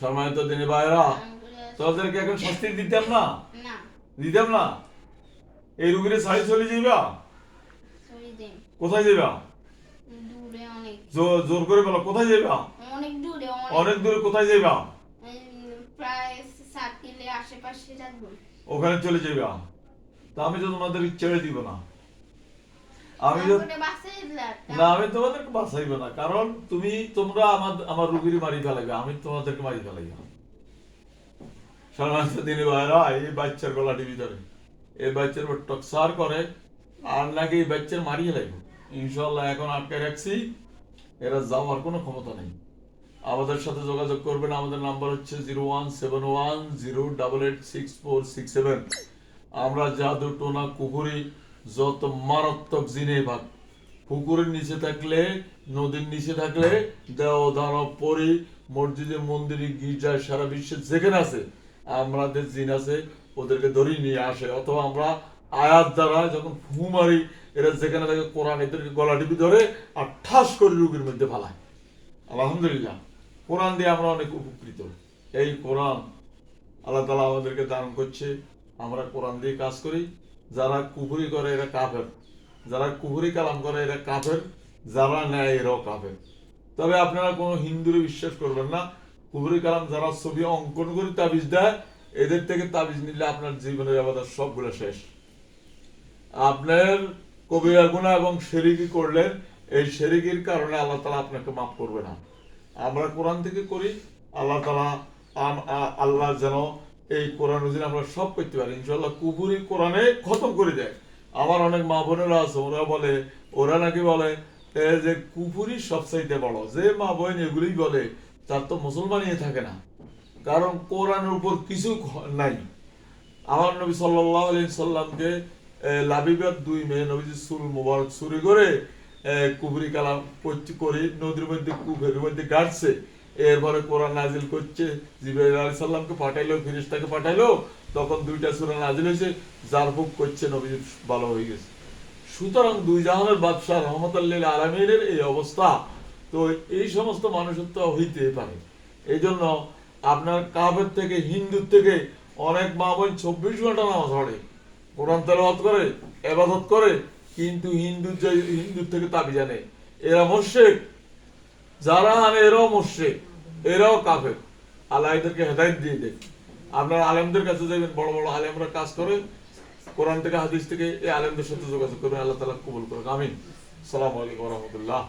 সম্মানিত দিনী ভাইরা তোদেরকে এখন শাস্তি দিতাম না? দিতাম না? এই রুগীরে ছাড়ি চলে যাইবা? কোথায় যাইবা? জোর করে বলো কোথায় যাইবা? অনেক দূরে অনেক। দূরে কোথায় যাইবা? প্রায় সাত কিলো আশেপাশে ওখানে চলে যাইবা। তা আমি তো তোমাদের ছেড়ে দিব না। আমি দিলাম না আমি তোমাদেরকে বাঁচাইব না কারণ তুমি তোমরা আমার আমার রুগীর মারি ফেলাইবে আমি তোমাদেরকে মারি ফেলাইব। সাধারণত দিনে ভাইরা এই বাচ্চার গলাটি ভিতরে এই বাচ্চার উপর টক্সার করে আর নাকি এই বাচ্চার মারিয়ে লাগবে ইনশাল্লাহ এখন আটকে রাখছি এরা যাওয়ার কোনো ক্ষমতা নেই। আমাদের সাথে যোগাযোগ করবেন আমাদের নাম্বার হচ্ছে zero one seven one zero double eight six four six seven. আমরা জাদু টোনা কুকুরি যত মারাত্মক জিনে ভাগ, পুকুরের নিচে থাকলে, নদীর নিচে থাকলে দেও পরি, মসজিদে, মন্দিরে গির্জায় সারা বিশ্বে যেখানে আছে, আমাদের জিন আছে, ওদেরকে ধরি নিয়ে আসে। অথবা আমরা আয়াত দ্বারা যখন ফু মারি, এরা যেখানে থাকে কোরআন এদেরকে গলা টিপি ধরে আর ঠাস করে রুগীর মধ্যে ফালায়। আলহামদুলিল্লাহ, কোরআন দিয়ে আমরা অনেক উপকৃত। এই কোরআন আল্লাহ তালা আমাদেরকে দান করছে, আমরা কোরআন দিয়ে কাজ করি। যারা কুহুরি করে এরা কাফের। যারা কুহুরি কালাম করে এরা কাফের, যারা নেয় এরাও কাফের। তবে আপনারা কোনো হিন্দুরে বিশ্বাস করবেন না। কুহুরি কালাম যারা ছবি অঙ্কন করে তাবিজ দেয়, এদের থেকে তাবিজ নিলে আপনার জীবনের আবাদার সবগুলো শেষ। আপনার কবিরা গুণা এবং শেরিকি করলেন এই শেরিকির কারণে আল্লাহ তালা আপনাকে মাফ করবে না। আমরা কোরআন থেকে করি, আল্লাহ তালা আল্লাহ যেন এই কোরআন অনুযায়ী আমরা সব করতে পারি ইনশাল্লাহ কুপুরি কোরআনে খতম করে দেয়। আমার অনেক মা বোনেরা আছে, ওরা বলে, ওরা নাকি বলে যে কুপুরি সবচাইতে বড়, যে মা বোন এগুলোই বলে, তার তো মুসলমানই থাকে না। কারণ কোরআনের উপর কিছু নাই। আমার নবী সাল্লাল্লাহু আলাইহি সাল্লামকে লাবিবার দুই মেয়ে নবীজি সুর মুবারক চুরি করে কুবরি কালাম করে, নদীর মধ্যে কুবের মধ্যে গাড়ছে। এরপরে কোরআন নাজিল করছে, জিবরাইল আলাইহিস সাল্লামকে পাঠাইলো, ফেরেশতাকে পাঠাইলো, তখন দুইটা সূরা নাজিল হয়েছে, যার বুক করছে নবীজি ভালো হয়ে গেছে। সুতরাং দুই জাহানের বাদশাহ রহমতুল্লিল আলমিনের এই অবস্থা, তো এই সমস্ত মানুষের তো হইতে পারে। এই জন্য আপনার কাবের থেকে, হিন্দুর থেকে অনেক মা বোন চব্বিশ ঘণ্টা নামাজ পড়ে, কোরআন তেলাওয়াত করে, এবাদত করে, কিন্তু হিন্দু হিন্দুর থেকে তাবি জানে এরা মোশেক যারা আনে এরাও মুশ্রিক, এরাও কাফের। আল্লাহ এদেরকে হেদায়ত দিয়ে দেয় আপনার আলেমদের কাছে যাবেন বড় বড় আলেমরা কাজ করে কোরআন থেকে, হাদিস থেকে এই আলেমদের সাথে যোগাযোগ করবেন, আল্লাহ তালা কবুল করে আমিন। সালাম রহমতুল্লাহ।